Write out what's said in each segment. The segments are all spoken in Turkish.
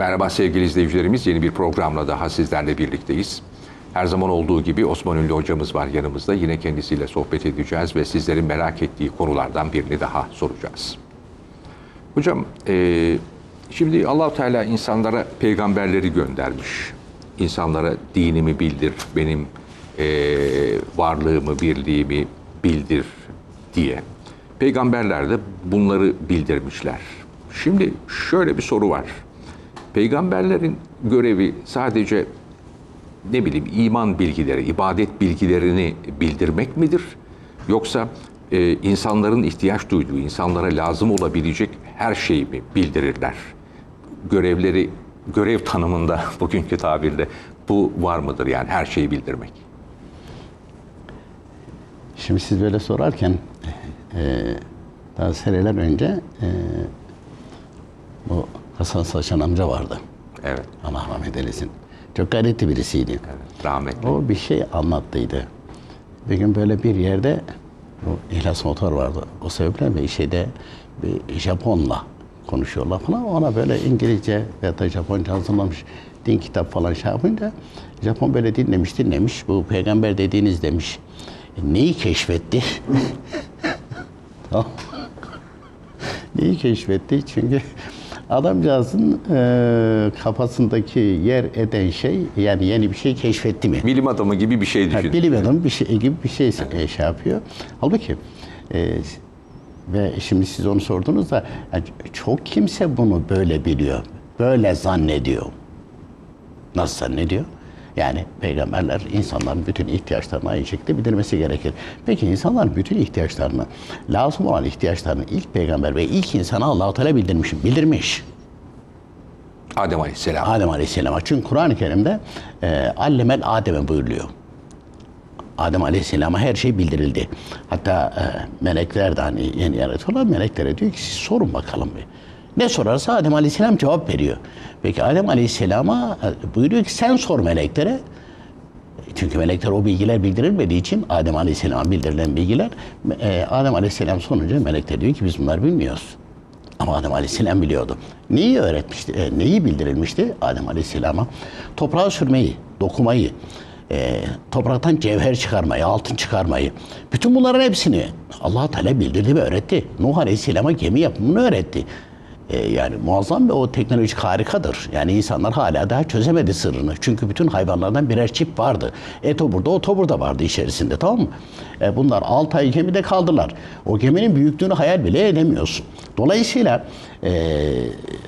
Merhaba sevgili izleyicilerimiz. Yeni bir programla daha sizlerle birlikteyiz. Her zaman olduğu gibi Osman Ünlü hocamız var yanımızda. Yine kendisiyle sohbet edeceğiz ve sizlerin merak ettiği konulardan birini daha soracağız. Hocam, e, şimdi allah Teala insanlara peygamberleri göndermiş. İnsanlara dinimi bildir, benim e, varlığımı, birliğimi bildir diye. Peygamberler de bunları bildirmişler. Şimdi şöyle bir soru var. Peygamberlerin görevi sadece ne bileyim iman bilgileri, ibadet bilgilerini bildirmek midir? Yoksa e, insanların ihtiyaç duyduğu, insanlara lazım olabilecek her şeyi mi bildirirler? Görevleri, görev tanımında bugünkü tabirle bu var mıdır yani her şeyi bildirmek? Şimdi siz böyle sorarken e, daha seneler önce e, bu Hasan Saçan amca vardı. Evet, Allah rahmet eylesin. Çok gayretli birisiydi. evet rahmetli. O bir şey anlattıydı. Bir gün böyle bir yerde bu İhlas Motor vardı. O sebeple bir şeyde bir Japonla konuşuyorlar falan. Ona böyle İngilizce veya da Japonca hazırlamış din kitap falan şey yapınca Japon böyle dinlemiş dinlemiş. Bu peygamber dediğiniz demiş. "E, neyi keşfetti? Tamam. Neyi keşfetti? Çünkü adamcağızın e, kafasındaki yer eden şey yani yeni bir şey keşfetti mi? Bilim adamı gibi bir şey Ha, düşün. bilim adamı bir şey gibi bir şey e, şey yapıyor. Halbuki e, ve şimdi siz onu sordunuz da yani çok kimse bunu böyle biliyor. Böyle zannediyor. Nasıl zannediyor? Yani peygamberler insanların bütün ihtiyaçlarını aynı şekilde bildirmesi gerekir. Peki insanların bütün ihtiyaçlarını, lazım olan ihtiyaçlarını ilk peygamber ve ilk insana Allah-u Teala bildirmiş. Bildirmiş. Adem Aleyhisselam. Adem Aleyhisselam'a. Çünkü Kur'an-ı Kerim'de e, allemel Adem'e buyuruluyor. Adem Aleyhisselam'a her şey bildirildi. Hatta e, melekler de hani yeni yaratıyorlar. Meleklere diyor ki siz sorun bakalım bir. Ne sorarsa Adem Aleyhisselam cevap veriyor. Peki Adem Aleyhisselam'a e, buyuruyor ki sen sor meleklere. Çünkü melekler o bilgiler bildirilmediği için Adem Aleyhisselam'a bildirilen bilgiler e, Adem Aleyhisselam sorunca melekler diyor ki biz bunları bilmiyoruz. Ama Adem Aleyhisselam biliyordu. Neyi öğretmişti? e, neyi bildirilmişti Adem Aleyhisselam'a? Toprağa sürmeyi, dokumayı, topraktan cevher çıkarmayı, altın çıkarmayı. Bütün bunların hepsini allah Teala bildirdi ve öğretti. Nuh Aleyhisselam'a gemi yapımını öğretti. E, yani muazzam ve o teknolojik harikadır. Yani insanlar hala daha çözemedi sırrını. Çünkü bütün hayvanlardan birer çip vardı. Et o burada, o burada vardı içerisinde tamam mı? E, bunlar 6 ay gemide kaldılar. O geminin büyüklüğünü hayal bile edemiyorsun. Dolayısıyla e,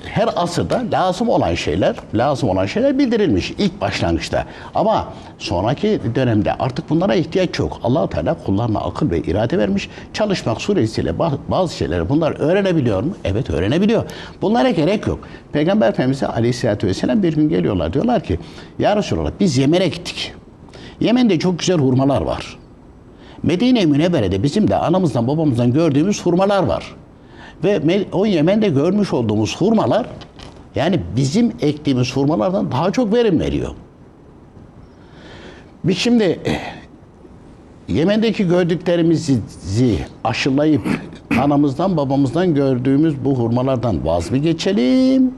her asırda lazım olan şeyler, lazım olan şeyler bildirilmiş ilk başlangıçta. Ama sonraki dönemde artık bunlara ihtiyaç yok. allah Teala kullarına akıl ve irade vermiş. Çalışmak suresiyle ba- bazı şeyleri bunlar öğrenebiliyor mu? Evet öğrenebiliyor. Bunlara gerek yok. Peygamber Efendimiz'e aleyhissalatü vesselam bir gün geliyorlar. Diyorlar ki ya Resulallah biz Yemen'e gittik. Yemen'de çok güzel hurmalar var. Medine-i Münevvere'de bizim de anamızdan babamızdan gördüğümüz hurmalar var. Ve o Yemen'de görmüş olduğumuz hurmalar yani bizim ektiğimiz hurmalardan daha çok verim veriyor. Biz şimdi eh, Yemen'deki gördüklerimizi aşılayıp anamızdan babamızdan gördüğümüz bu hurmalardan vaz mı geçelim?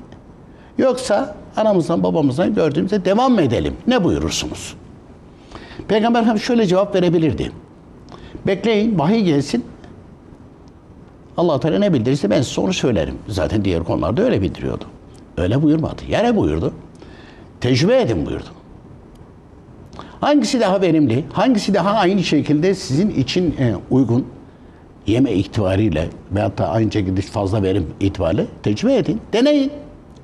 Yoksa anamızdan babamızdan gördüğümüzde devam mı edelim? Ne buyurursunuz? Peygamber Efendimiz şöyle cevap verebilirdi. Bekleyin, vahiy gelsin. Allah Teala ne bildirirse ben size onu söylerim. Zaten diğer konularda öyle bildiriyordu. Öyle buyurmadı. Ya ne buyurdu? Tecrübe edin buyurdu. Hangisi daha verimli, hangisi daha aynı şekilde sizin için e, uygun yeme itibariyle veyahut da aynı şekilde fazla verim itibariyle tecrübe edin, deneyin.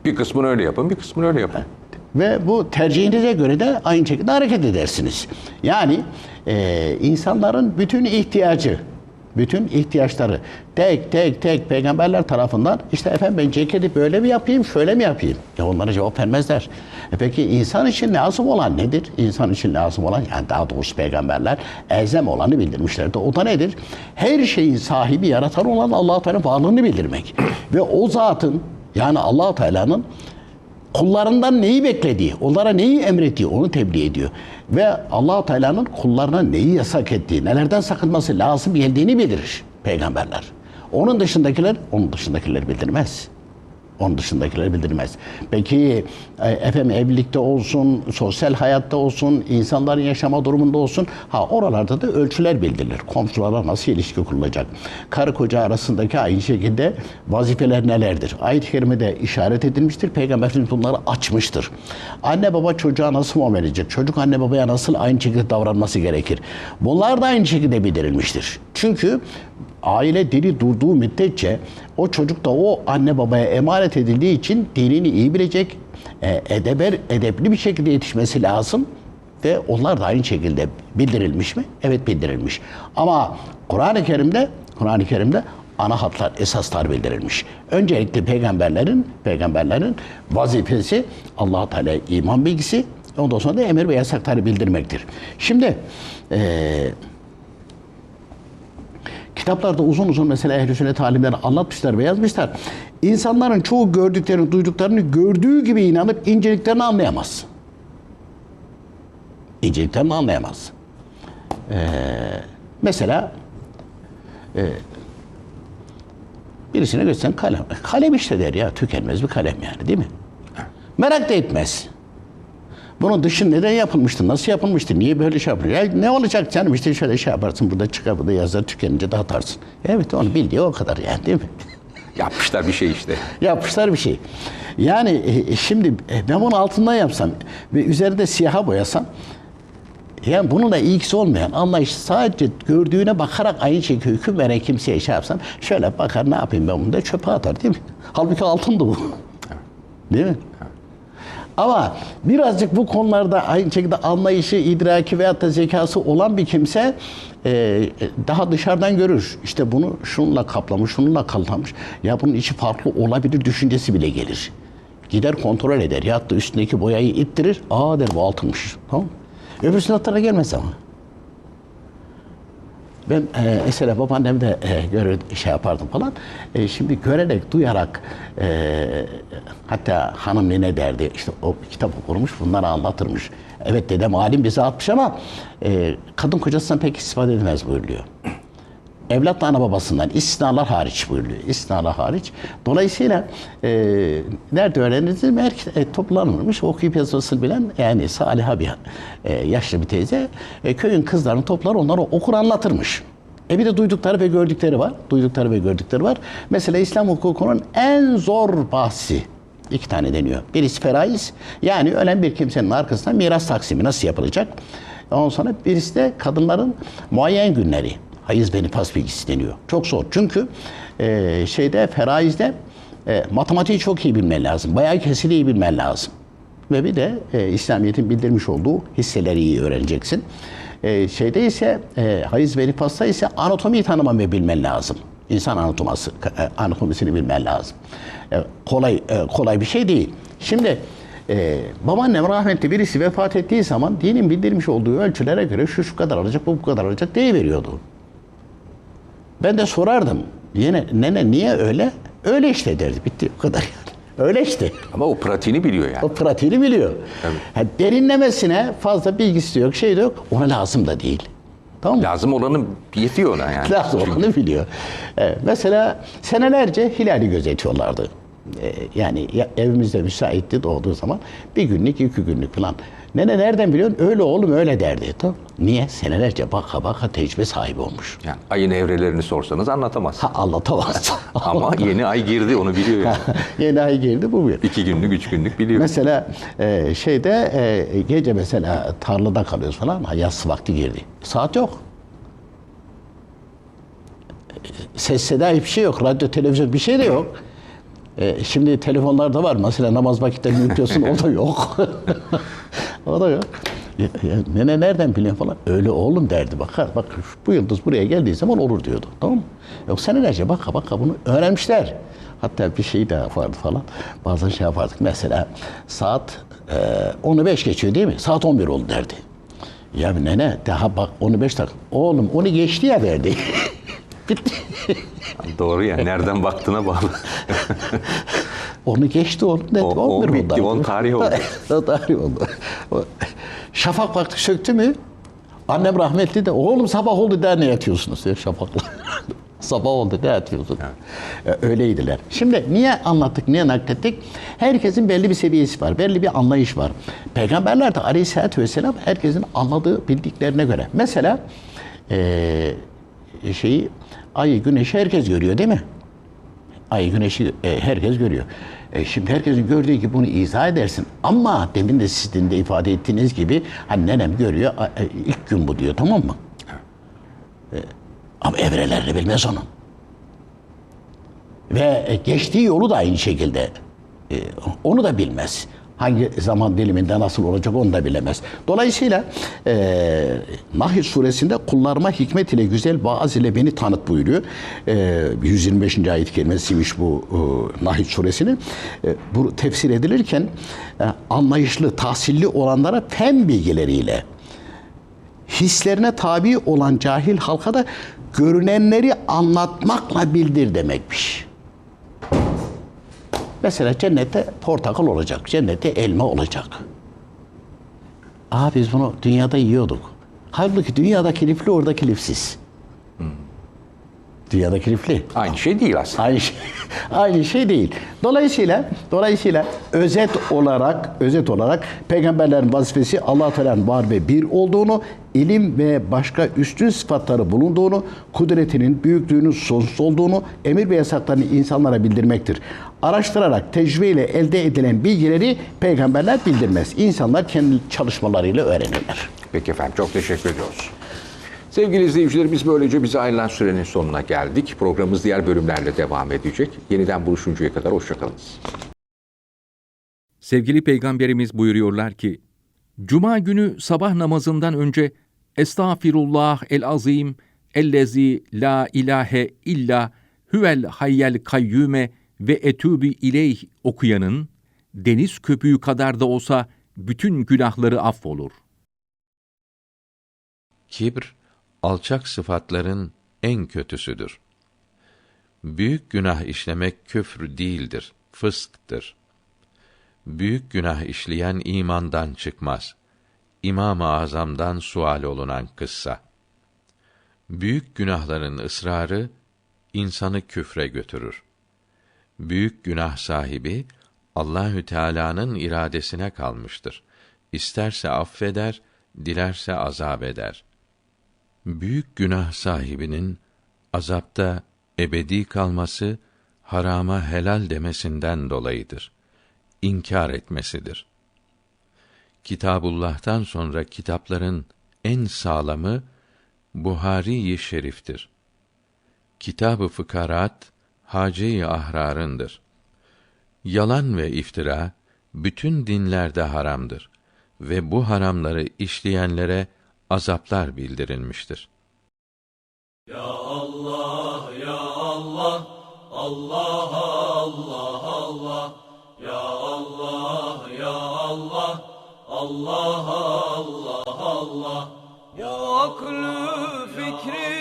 Bir kısmını öyle yapın, bir kısmını öyle yapın. Ve bu tercihinize göre de aynı şekilde hareket edersiniz. Yani e, insanların bütün ihtiyacı, bütün ihtiyaçları tek tek tek peygamberler tarafından işte efendim ben ceketi böyle mi yapayım, şöyle mi yapayım? Ya onlara cevap vermezler. E peki insan için lazım olan nedir? İnsan için lazım olan yani daha doğrusu peygamberler elzem olanı bildirmişlerdi. O da nedir? Her şeyin sahibi, yaratan olan allah Teala varlığını bildirmek. Ve o zatın yani allah Teala'nın kullarından neyi beklediği, onlara neyi emrettiği onu tebliğ ediyor. Ve allah Teala'nın kullarına neyi yasak ettiği, nelerden sakınması lazım geldiğini bildirir peygamberler. Onun dışındakiler, onun dışındakileri bildirmez. Onun dışındakiler bildirmez. Peki e, efendim evlilikte olsun, sosyal hayatta olsun, insanların yaşama durumunda olsun. Ha oralarda da ölçüler bildirilir. Komşulara nasıl ilişki kurulacak? Karı koca arasındaki aynı şekilde vazifeler nelerdir? Ayet-i kerimede işaret edilmiştir. Peygamber Efendimiz bunları açmıştır. Anne baba çocuğa nasıl muamele edecek? Çocuk anne babaya nasıl aynı şekilde davranması gerekir? Bunlar da aynı şekilde bildirilmiştir. Çünkü aile diri durduğu müddetçe o çocuk da o anne babaya emanet edildiği için dinini iyi bilecek, e, edeber, edepli bir şekilde yetişmesi lazım ve onlar da aynı şekilde bildirilmiş mi? Evet bildirilmiş. Ama Kur'an-ı Kerim'de Kur'an-ı Kerim'de ana hatlar, esaslar bildirilmiş. Öncelikle peygamberlerin peygamberlerin vazifesi Allah Teala iman bilgisi, ondan sonra da emir ve yasakları bildirmektir. Şimdi eee Kitaplarda uzun uzun mesela ehl-i sünnet alimleri anlatmışlar ve yazmışlar. İnsanların çoğu gördüklerini, duyduklarını gördüğü gibi inanıp inceliklerini anlayamaz. İnceliklerini anlayamaz. Ee, mesela e, birisine göstersen kalem. Kalem işte der ya tükenmez bir kalem yani değil mi? Merak da etmez. Bunun dışı neden yapılmıştı? Nasıl yapılmıştı? Niye böyle şey yapılıyor? Ya ne olacak canım işte şöyle şey yaparsın burada çıkar burada yazar tükenince de atarsın. Evet onu bildiği o kadar yani değil mi? Yapmışlar bir şey işte. Yapmışlar bir şey. Yani e, şimdi e, ben bunu altından yapsam ve üzerinde siyaha boyasam yani bununla ilgisi olmayan anlayış sadece gördüğüne bakarak aynı şekilde hüküm veren kimseye şey yapsam şöyle bakar ne yapayım ben bunu da çöpe atar değil mi? Halbuki altındı bu. Değil mi? Ama birazcık bu konularda aynı şekilde anlayışı, idraki veyahut da zekası olan bir kimse e, daha dışarıdan görür. İşte bunu şununla kaplamış, şununla kaplamış. Ya bunun içi farklı olabilir düşüncesi bile gelir. Gider kontrol eder. Ya da üstündeki boyayı ittirir. Aa der bu altınmış. Tamam? Öbür sınıflara gelmez ama. Ben e, mesela babaannem de e, görür, şey yapardım falan. E, şimdi görerek, duyarak e, hatta hanım ne derdi işte o kitap okurmuş bunları anlatırmış. Evet dedem alim bize atmış ama e, kadın kocasından pek istifade edilmez buyuruyor. Evlat da ana babasından istisnalar hariç buyuruyor. İstisnalar hariç. Dolayısıyla e, nerede öğreniriz? Merkez, e, toplanılmış okuyup yazmasını bilen yani Saliha bir e, yaşlı bir teyze e, köyün kızlarını toplar onları okur anlatırmış. E bir de duydukları ve gördükleri var. Duydukları ve gördükleri var. Mesela İslam hukukunun en zor bahsi iki tane deniyor. Birisi feraiz yani ölen bir kimsenin arkasından miras taksimi nasıl yapılacak? Ondan sonra birisi de kadınların muayyen günleri. Hayız beni pas bilgisi deniyor. Çok zor. Çünkü e, şeyde feraizde e, matematiği çok iyi bilmen lazım. Bayağı kesili iyi bilmen lazım. Ve bir de e, İslamiyet'in bildirmiş olduğu hisseleri iyi öğreneceksin. E, şeyde ise e, hayız ve nifasta ise anatomiyi tanıman ve bilmen lazım. İnsan anatoması, e, anatomisini bilmen lazım. E, kolay e, kolay bir şey değil. Şimdi e, babaannem rahmetli birisi vefat ettiği zaman dinin bildirmiş olduğu ölçülere göre şu şu kadar alacak, bu bu kadar alacak diye veriyordu. Ben de sorardım. Yine nene niye öyle? Öyle işte derdi. Bitti o kadar yani. Öyle işte. Ama o pratiğini biliyor yani. O pratiğini biliyor. Ha, derinlemesine fazla bilgisi yok, şey de yok. Ona lazım da değil. Tamam mı? Lazım olanı yetiyor ona yani. Lazım olanı biliyor. Evet, mesela senelerce hilali gözetiyorlardı. Ee, yani ya- evimizde müsaitti doğduğu zaman bir günlük, iki günlük falan. Nene nereden biliyorsun? Öyle oğlum öyle derdi. Tamam. Niye? Senelerce baka baka tecrübe sahibi olmuş. Yani ayın evrelerini sorsanız anlatamaz. Ha anlatamaz. Ama yeni ay girdi onu biliyor yani. Yeni ay girdi bu bir. İki günlük, üç günlük biliyor. Mesela e, şeyde e, gece mesela tarlada kalıyoruz falan. Ha, yaz vakti girdi. Saat yok. E, Ses seda hiçbir şey yok. Radyo, televizyon bir şey de yok. E, şimdi telefonlarda var. Mesela namaz vakitlerini yüklüyorsun o da yok. o da yok. Ya, ya, nene nereden biliyorsun falan. Öyle oğlum derdi. Bak, bak bu yıldız buraya geldiği zaman olur diyordu. Tamam mı? Yok senelerce baka baka bunu öğrenmişler. Hatta bir şey daha vardı falan. Bazen şey yapardık. Mesela saat e, 10'u 5 geçiyor değil mi? Saat 11 oldu derdi. Ya nene daha bak 10'u 5 dakika. Oğlum onu geçti ya derdi. Bitti. Doğru ya. Nereden baktığına bağlı. Onu geçti oğlum dedi. O- 11 on bitti, oldu. on tarih oldu. o tarih oldu. O- Şafak vakti söktü mü? Annem rahmetli de oğlum sabah oldu der ne yatıyorsunuz diyor şafakla. sabah oldu ne atıyorsun? E, Öyleydiler. Şimdi niye anlattık, niye naklettik? Herkesin belli bir seviyesi var, belli bir anlayış var. Peygamberler de aleyhissalatü vesselam herkesin anladığı, bildiklerine göre. Mesela e, şeyi, ayı, güneşi herkes görüyor değil mi? Ay güneşi e, herkes görüyor. E, şimdi herkesin gördüğü gibi bunu izah edersin. Ama demin de sizin de ifade ettiğiniz gibi hani nenem görüyor e, ilk gün bu diyor tamam mı? E, ama evrelerini bilmez onun. Ve e, geçtiği yolu da aynı şekilde e, onu da bilmez. Hangi zaman diliminde nasıl olacak onu da bilemez. Dolayısıyla e, Nahl suresinde kullarıma hikmet ile güzel vaaz ile beni tanıt buyuruyor. E, 125. ayet kelimesiymiş bu e, Nahl suresinin. E, bu tefsir edilirken e, anlayışlı, tahsilli olanlara fen bilgileriyle hislerine tabi olan cahil halka da görünenleri anlatmakla bildir demekmiş. Mesela cennette portakal olacak, cennette elma olacak. Aa biz bunu dünyada yiyorduk. Halbuki dünyadaki lifli oradaki lifsiz. Dünyadaki lifli. Aynı şey değil aslında. Aynı şey, aynı şey değil. Dolayısıyla dolayısıyla özet olarak özet olarak peygamberlerin vazifesi Allah Teala'nın var ve bir olduğunu, ilim ve başka üstün sıfatları bulunduğunu, kudretinin büyüklüğünün sonsuz olduğunu, emir ve yasaklarını insanlara bildirmektir. Araştırarak tecrübeyle elde edilen bilgileri peygamberler bildirmez. İnsanlar kendi çalışmalarıyla öğrenirler. Peki efendim çok teşekkür ediyoruz. Sevgili izleyicilerimiz böylece bize ayrılan sürenin sonuna geldik. Programımız diğer bölümlerle devam edecek. Yeniden buluşuncaya kadar hoşçakalınız. Sevgili Peygamberimiz buyuruyorlar ki, Cuma günü sabah namazından önce Estağfirullah el azim ellezi la ilahe illa huvel hayyel kayyume ve etûbü ileyh okuyanın deniz köpüğü kadar da olsa bütün günahları affolur. Kibr, alçak sıfatların en kötüsüdür. Büyük günah işlemek küfr değildir, fısktır. Büyük günah işleyen imandan çıkmaz. İmam-ı Azam'dan sual olunan kıssa. Büyük günahların ısrarı insanı küfre götürür. Büyük günah sahibi Allahü Teala'nın iradesine kalmıştır. İsterse affeder, dilerse azap eder. Büyük günah sahibinin azapta ebedi kalması harama helal demesinden dolayıdır. İnkar etmesidir. Kitabullah'tan sonra kitapların en sağlamı Buhari-i Şerif'tir. Kitab-ı Fıkarat Hace-i Ahrar'ındır. Yalan ve iftira bütün dinlerde haramdır ve bu haramları işleyenlere azaplar bildirilmiştir. Ya aklü fikriyle Mevla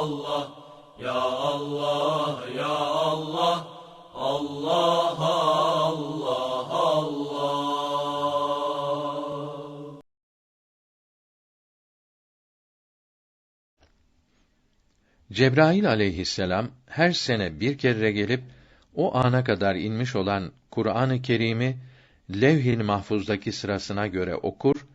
Allah, Ya Allah, Ya Allah, Allah, Allah, Allah. Cebrail aleyhisselam her sene bir kere gelip o ana kadar inmiş olan Kur'an-ı Kerim'i levh-i mahfuzdaki sırasına göre okur,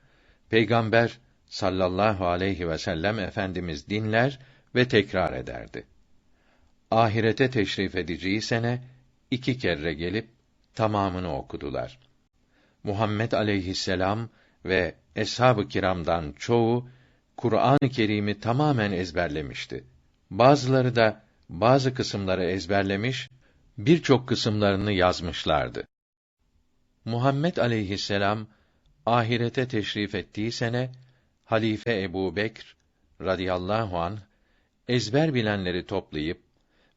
peygamber sallallahu aleyhi ve sellem efendimiz dinler ve tekrar ederdi. Ahirete teşrif edeceği sene iki kere gelip tamamını okudular. Muhammed aleyhisselam ve eshab-ı kiramdan çoğu Kur'an-ı Kerim'i tamamen ezberlemişti. Bazıları da bazı kısımları ezberlemiş, birçok kısımlarını yazmışlardı. Muhammed aleyhisselam ahirete teşrif ettiği sene Halife Ebu Bekr radıyallahu anh ezber bilenleri toplayıp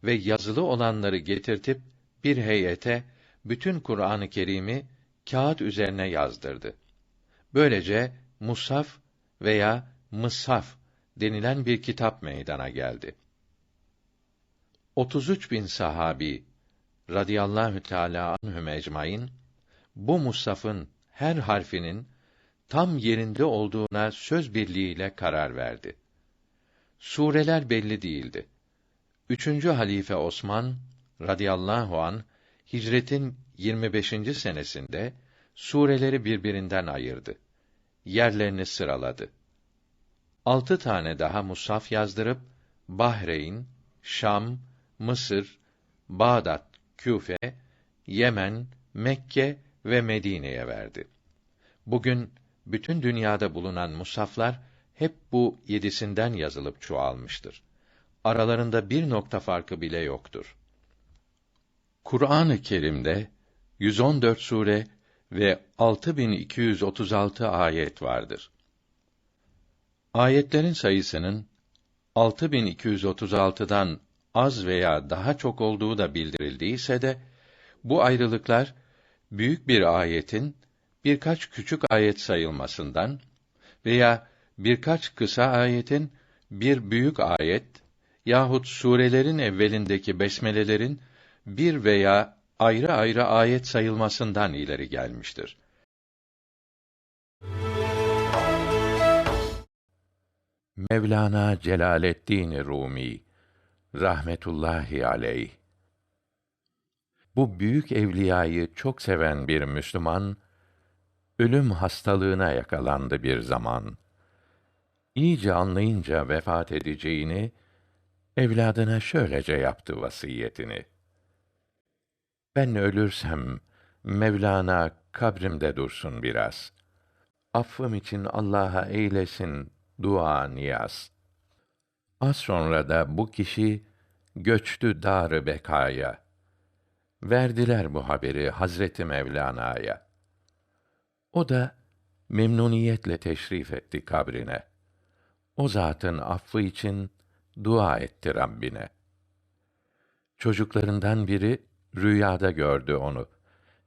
ve yazılı olanları getirtip bir heyete bütün Kur'an-ı Kerim'i kağıt üzerine yazdırdı. Böylece Musaf veya Mıshaf denilen bir kitap meydana geldi. 33 bin sahabi radıyallahu teâlâ anhüm ecmaîn bu mushafın her harfinin tam yerinde olduğuna söz birliğiyle karar verdi. Sureler belli değildi. Üçüncü halife Osman radıyallahu an hicretin 25. senesinde sureleri birbirinden ayırdı. Yerlerini sıraladı. Altı tane daha mushaf yazdırıp Bahreyn, Şam, Mısır, Bağdat, Küfe, Yemen, Mekke ve Medine'ye verdi. Bugün bütün dünyada bulunan musaflar hep bu yedisinden yazılıp çoğalmıştır. Aralarında bir nokta farkı bile yoktur. Kur'an-ı Kerim'de 114 sure ve 6236 ayet vardır. Ayetlerin sayısının 6236'dan az veya daha çok olduğu da bildirildiyse de bu ayrılıklar büyük bir ayetin birkaç küçük ayet sayılmasından veya birkaç kısa ayetin bir büyük ayet yahut surelerin evvelindeki besmelelerin bir veya ayrı ayrı ayet sayılmasından ileri gelmiştir. Mevlana Celaleddin Rumi rahmetullahi aleyh bu büyük evliyayı çok seven bir Müslüman ölüm hastalığına yakalandı bir zaman. İyice anlayınca vefat edeceğini evladına şöylece yaptı vasiyetini. Ben ölürsem Mevlana kabrimde dursun biraz. Affım için Allah'a eylesin dua niyaz. Az sonra da bu kişi göçtü dar bekaya. Verdiler bu haberi Hazreti Mevlana'ya. O da memnuniyetle teşrif etti kabrine. O zatın affı için dua etti Rabbine. Çocuklarından biri rüyada gördü onu.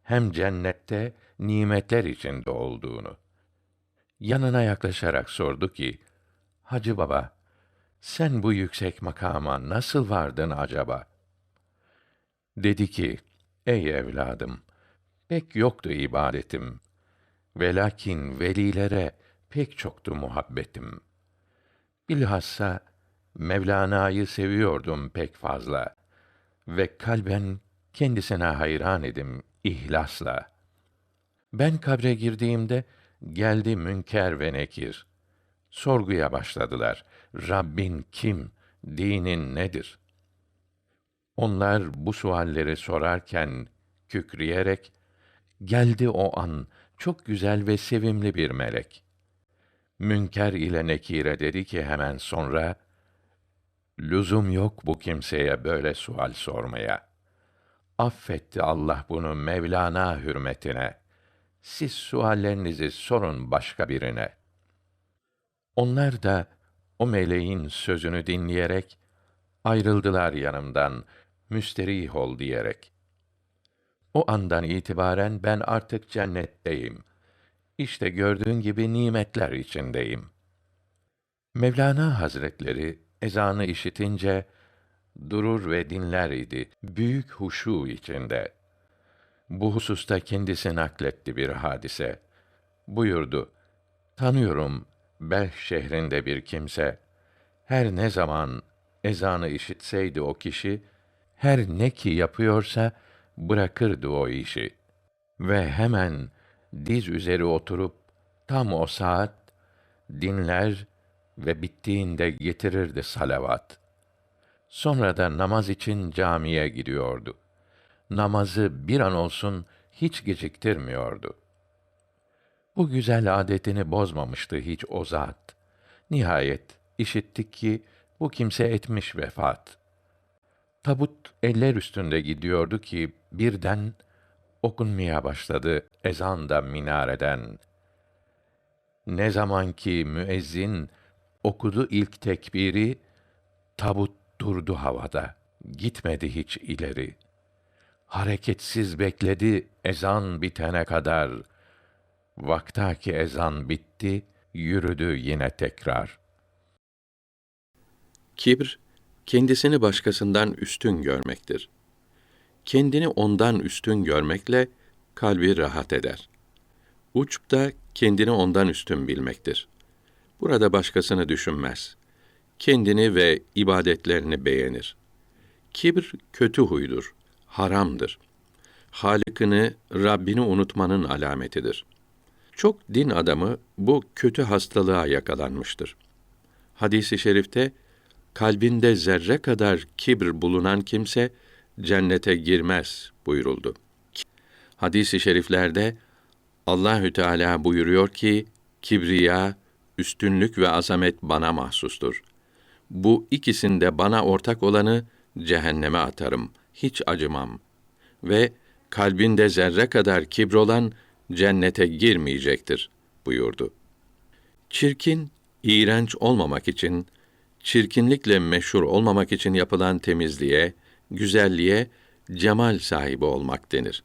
Hem cennette nimetler içinde olduğunu. Yanına yaklaşarak sordu ki: Hacı baba, sen bu yüksek makama nasıl vardın acaba? Dedi ki: Ey evladım, pek yoktu ibadetim. Velakin velilere pek çoktu muhabbetim. Bilhassa Mevlana'yı seviyordum pek fazla ve kalben kendisine hayran idim ihlasla. Ben kabre girdiğimde geldi münker ve nekir. Sorguya başladılar. Rabbin kim? Dinin nedir? Onlar bu sualleri sorarken kükreyerek geldi o an çok güzel ve sevimli bir melek. Münker ile Nekire dedi ki hemen sonra, Lüzum yok bu kimseye böyle sual sormaya. Affetti Allah bunu Mevlana hürmetine. Siz suallerinizi sorun başka birine. Onlar da o meleğin sözünü dinleyerek ayrıldılar yanımdan müsterih ol diyerek. O andan itibaren ben artık cennetteyim. İşte gördüğün gibi nimetler içindeyim. Mevlana Hazretleri ezanı işitince durur ve dinler idi büyük huşu içinde. Bu hususta kendisi nakletti bir hadise. Buyurdu: Tanıyorum Belh şehrinde bir kimse her ne zaman ezanı işitseydi o kişi, her ne ki yapıyorsa bırakırdı o işi. Ve hemen diz üzeri oturup tam o saat dinler ve bittiğinde getirirdi salavat. Sonra da namaz için camiye gidiyordu. Namazı bir an olsun hiç geciktirmiyordu. Bu güzel adetini bozmamıştı hiç o zat. Nihayet işittik ki bu kimse etmiş vefat. Tabut eller üstünde gidiyordu ki birden okunmaya başladı ezan da minareden. Ne zaman ki müezzin okudu ilk tekbiri, tabut durdu havada, gitmedi hiç ileri. Hareketsiz bekledi ezan bitene kadar. Vaktaki ezan bitti, yürüdü yine tekrar. Kibr, kendisini başkasından üstün görmektir. Kendini ondan üstün görmekle kalbi rahat eder. Uçp da kendini ondan üstün bilmektir. Burada başkasını düşünmez. Kendini ve ibadetlerini beğenir. Kibr kötü huydur, haramdır. Halıkını, Rabbini unutmanın alametidir. Çok din adamı bu kötü hastalığa yakalanmıştır. Hadisi şerifte kalbinde zerre kadar kibr bulunan kimse cennete girmez buyuruldu. Hadis-i şeriflerde Allahü Teala buyuruyor ki kibriya, üstünlük ve azamet bana mahsustur. Bu ikisinde bana ortak olanı cehenneme atarım, hiç acımam. Ve kalbinde zerre kadar kibr olan cennete girmeyecektir buyurdu. Çirkin, iğrenç olmamak için, çirkinlikle meşhur olmamak için yapılan temizliğe, güzelliğe cemal sahibi olmak denir.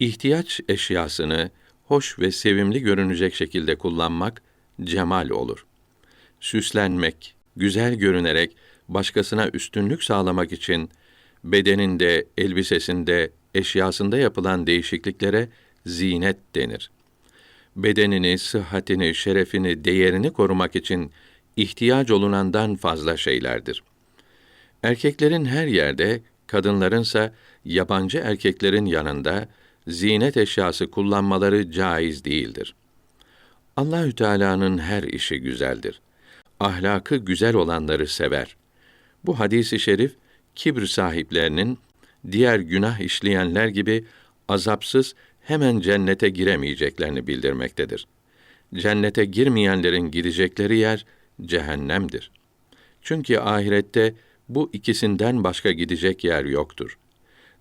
İhtiyaç eşyasını hoş ve sevimli görünecek şekilde kullanmak cemal olur. Süslenmek, güzel görünerek başkasına üstünlük sağlamak için bedeninde, elbisesinde, eşyasında yapılan değişikliklere zinet denir. Bedenini, sıhhatini, şerefini, değerini korumak için ihtiyaç olunandan fazla şeylerdir. Erkeklerin her yerde, kadınlarınsa yabancı erkeklerin yanında zinet eşyası kullanmaları caiz değildir. Allahü Teala'nın her işi güzeldir. Ahlakı güzel olanları sever. Bu hadisi şerif kibr sahiplerinin diğer günah işleyenler gibi azapsız hemen cennete giremeyeceklerini bildirmektedir. Cennete girmeyenlerin gidecekleri yer cehennemdir. Çünkü ahirette bu ikisinden başka gidecek yer yoktur.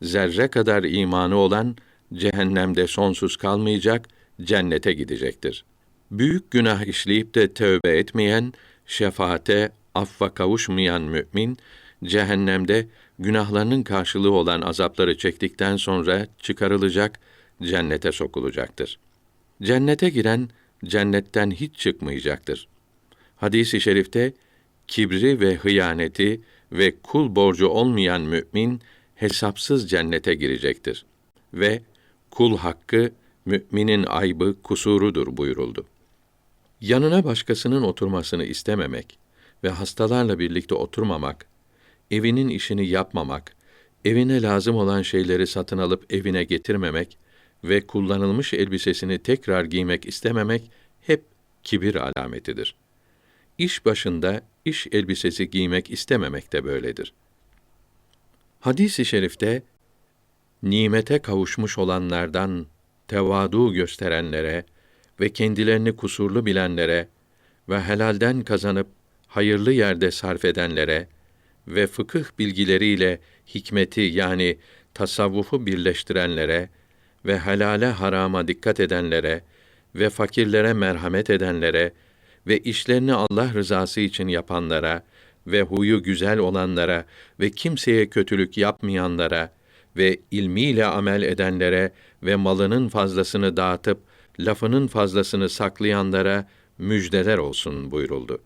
Zerre kadar imanı olan cehennemde sonsuz kalmayacak, cennete gidecektir. Büyük günah işleyip de tövbe etmeyen, şefaate, affa kavuşmayan mümin, cehennemde günahlarının karşılığı olan azapları çektikten sonra çıkarılacak, cennete sokulacaktır. Cennete giren, cennetten hiç çıkmayacaktır. Hadis-i şerifte, kibri ve hıyaneti ve kul borcu olmayan mümin, hesapsız cennete girecektir. Ve kul hakkı, müminin aybı, kusurudur buyuruldu. Yanına başkasının oturmasını istememek ve hastalarla birlikte oturmamak, evinin işini yapmamak, evine lazım olan şeyleri satın alıp evine getirmemek ve kullanılmış elbisesini tekrar giymek istememek hep kibir alametidir. İş başında iş elbisesi giymek istememek de böyledir. Hadis-i şerifte nimete kavuşmuş olanlardan tevadu gösterenlere ve kendilerini kusurlu bilenlere ve helalden kazanıp hayırlı yerde sarf edenlere ve fıkıh bilgileriyle hikmeti yani tasavvufu birleştirenlere ve helale harama dikkat edenlere ve fakirlere merhamet edenlere ve işlerini Allah rızası için yapanlara ve huyu güzel olanlara ve kimseye kötülük yapmayanlara ve ilmiyle amel edenlere ve malının fazlasını dağıtıp lafının fazlasını saklayanlara müjdeler olsun buyuruldu.